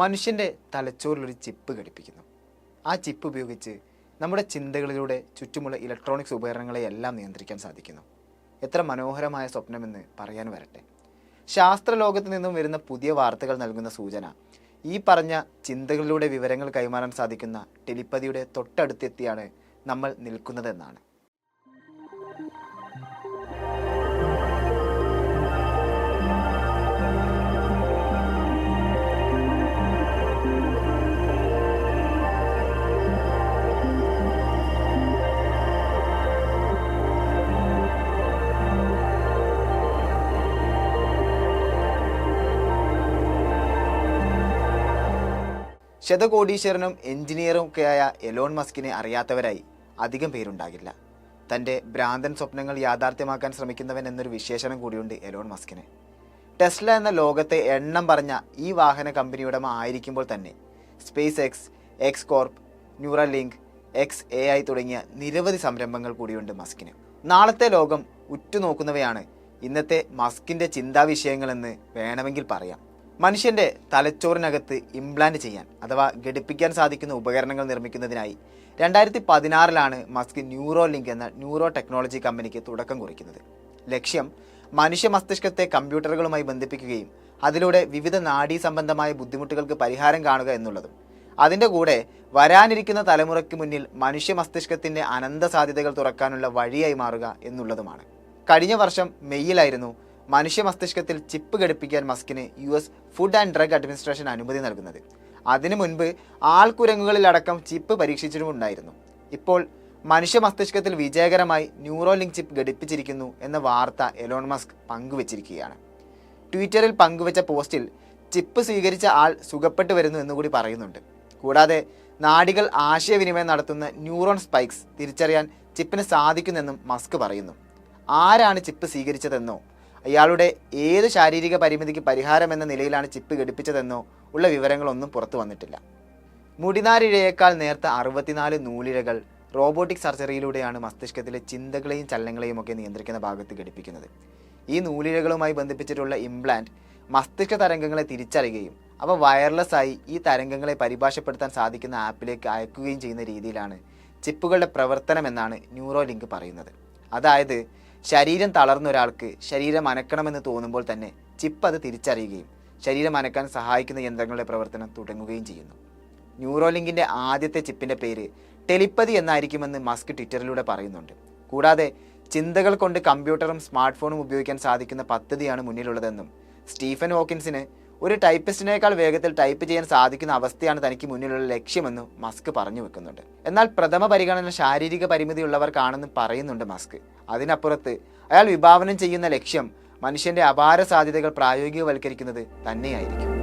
മനുഷ്യന്റെ തലച്ചോറിലൊരു ചിപ്പ് ഘടിപ്പിക്കുന്നു. ആ ചിപ്പ് ഉപയോഗിച്ച് നമ്മുടെ ചിന്തകളിലൂടെ ചുറ്റുമുള്ള ഇലക്ട്രോണിക്സ് ഉപകരണങ്ങളെയെല്ലാം നിയന്ത്രിക്കാൻ സാധിക്കുന്നു. എത്ര മനോഹരമായ സ്വപ്നമെന്ന് പറയാൻ വരട്ടെ. ശാസ്ത്രലോകത്ത് നിന്നും വരുന്ന പുതിയ വാർത്തകൾ നൽകുന്ന സൂചന ഈ പറഞ്ഞ ചിന്തകളിലൂടെ വിവരങ്ങൾ കൈമാറാൻ സാധിക്കുന്ന ടെലിപ്പതിയുടെ തൊട്ടടുത്തെത്തിയാണ് നമ്മൾ നിൽക്കുന്നതെന്നാണ്. ശതകോടീശ്വരനും എഞ്ചിനീയറും ഒക്കെയായ എലോൺ മസ്കിനെ അറിയാത്തവരായി അധികം പേരുണ്ടാകില്ല. തന്റെ ഭ്രാന്തൻ സ്വപ്നങ്ങൾ യാഥാർത്ഥ്യമാക്കാൻ ശ്രമിക്കുന്നവൻ എന്നൊരു വിശേഷണം കൂടിയുണ്ട് എലോൺ മസ്കിന്. ടെസ്ല എന്ന ലോകത്തെ എണ്ണം പറഞ്ഞ ഈ വാഹന കമ്പനി ഉടമ ആയിരിക്കുമ്പോൾ തന്നെ SpaceX X Corp Neuralink X A I തുടങ്ങിയ നിരവധി സംരംഭങ്ങൾ കൂടിയുണ്ട് മസ്കിന്. നാളത്തെ ലോകം ഉറ്റുനോക്കുന്നവയാണ് ഇന്നത്തെ മസ്കിന്റെ ചിന്താവിഷയങ്ങളെന്ന് വേണമെങ്കിൽ പറയാം. മനുഷ്യന്റെ തലച്ചോറിനകത്ത് ഇംപ്ലാന്റ് ചെയ്യാൻ അഥവാ ഘടിപ്പിക്കാൻ സാധിക്കുന്ന ഉപകരണങ്ങൾ നിർമ്മിക്കുന്നതിനായി രണ്ടായിരത്തി പതിനാറിലാണ് മസ്ക് ന്യൂറോ ലിങ്ക് എന്ന ന്യൂറോ ടെക്നോളജി കമ്പനിക്ക് തുടക്കം കുറിക്കുന്നത്. ലക്ഷ്യം മനുഷ്യ മസ്തിഷ്കത്തെ കമ്പ്യൂട്ടറുകളുമായി ബന്ധിപ്പിക്കുകയും അതിലൂടെ വിവിധ നാഡീ സംബന്ധമായ ബുദ്ധിമുട്ടുകൾക്ക് പരിഹാരം കാണുക എന്നുള്ളതും. അതിന്റെ കൂടെ വരാനിരിക്കുന്ന തലമുറയ്ക്ക് മുന്നിൽ മനുഷ്യ മസ്തിഷ്കത്തിന്റെ അനന്ത സാധ്യതകൾ തുറക്കാനുള്ള വഴിയായി മാറുക എന്നുള്ളതുമാണ്. കഴിഞ്ഞ വർഷം മെയ്യിലായിരുന്നു മനുഷ്യ മസ്തിഷ്കത്തിൽ ചിപ്പ് ഘടിപ്പിക്കാൻ മസ്കിന് U S Food and Drug Administration അനുമതി നൽകുന്നത്. അതിനു മുൻപ് ആൾക്കുരങ്ങുകളിലടക്കം ചിപ്പ് പരീക്ഷിച്ചിട്ടുമുണ്ടായിരുന്നു. ഇപ്പോൾ മനുഷ്യ മസ്തിഷ്കത്തിൽ വിജയകരമായി ന്യൂറോ ലിങ്ക് ചിപ്പ് ഘടിപ്പിച്ചിരിക്കുന്നു എന്ന വാർത്ത എലോൺ മസ്ക് പങ്കുവച്ചിരിക്കുകയാണ്. ട്വിറ്ററിൽ പങ്കുവച്ച പോസ്റ്റിൽ ചിപ്പ് സ്വീകരിച്ച ആൾ സുഖപ്പെട്ടു വരുന്നു എന്നുകൂടി പറയുന്നുണ്ട്. കൂടാതെ നാടികൾ ആശയവിനിമയം നടത്തുന്ന ന്യൂറോൺ സ്പൈക്സ് തിരിച്ചറിയാൻ ചിപ്പിന് സാധിക്കുന്നെന്നും മസ്ക് പറയുന്നു. ആരാണ് ചിപ്പ് സ്വീകരിച്ചതെന്നോ അയാളുടെ ഏത് ശാരീരിക പരിമിതിക്ക് പരിഹാരമെന്ന നിലയിലാണ് ചിപ്പ് ഘടിപ്പിച്ചതെന്നോ ഉള്ള വിവരങ്ങളൊന്നും പുറത്തു വന്നിട്ടില്ല. മുടിനാരിഴയേക്കാൾ നേർത്ത അറുപത്തിനാല് നൂലിഴകൾ റോബോട്ടിക് സർജറിയിലൂടെയാണ് മസ്തിഷ്കത്തിലെ ചിന്തകളെയും ചലനങ്ങളെയും ഒക്കെ നിയന്ത്രിക്കുന്ന ഭാഗത്ത് ഘടിപ്പിക്കുന്നത്. ഈ നൂലിഴകളുമായി ബന്ധിപ്പിച്ചിട്ടുള്ള ഇംപ്ലാന്റ് മസ്തിഷ്ക തരംഗങ്ങളെ തിരിച്ചറിയുകയും അവ വയർലെസ് ആയി ഈ തരംഗങ്ങളെ പരിഭാഷപ്പെടുത്താൻ സാധിക്കുന്ന ആപ്പിലേക്ക് അയക്കുകയും ചെയ്യുന്ന രീതിയിലാണ് ചിപ്പുകളുടെ പ്രവർത്തനമെന്നാണ് ന്യൂറോ ലിങ്ക് പറയുന്നത്. അതായത് ശരീരം തളർന്ന ഒരാൾക്ക് ശരീരം അനക്കണമെന്ന് തോന്നുമ്പോൾ തന്നെ ചിപ്പ് അത് തിരിച്ചറിയുകയും ശരീരം അനക്കാൻ സഹായിക്കുന്ന യന്ത്രങ്ങളുടെ പ്രവർത്തനം തുടങ്ങുകയും ചെയ്യുന്നു. ന്യൂറോലിങ്കിന്റെ ആദ്യത്തെ ചിപ്പിന്റെ പേര് ടെലിപ്പതി എന്നായിരിക്കുമെന്ന് മസ്ക് ട്വിറ്ററിലൂടെ പറയുന്നുണ്ട്. കൂടാതെ ചിന്തകൾ കൊണ്ട് കമ്പ്യൂട്ടറും സ്മാർട്ട് ഫോണും ഉപയോഗിക്കാൻ സാധിക്കുന്ന പദ്ധതിയാണ് മുന്നിലുള്ളതെന്നും സ്റ്റീഫൻ ഹോക്കിൻസിന് ഒരു ടൈപ്പിസ്റ്റിനേക്കാൾ വേഗത്തിൽ ടൈപ്പ് ചെയ്യാൻ സാധിക്കുന്ന അവസ്ഥയാണ് തനിക്ക് മുന്നിലുള്ള ലക്ഷ്യമെന്നും മസ്ക് പറഞ്ഞു വെക്കുന്നുണ്ട്. എന്നാൽ പ്രഥമ പരിഗണന ശാരീരിക പരിമിതിയുള്ളവർക്കാണെന്ന് പറയുന്നുണ്ട് മസ്ക്. അതിനപ്പുറത്ത് അയാൾ വിഭാവനം ചെയ്യുന്ന ലക്ഷ്യം മനുഷ്യന്റെ അപാര സാധ്യതകൾ പ്രായോഗികവൽക്കരിക്കുന്നത് തന്നെയായിരിക്കും.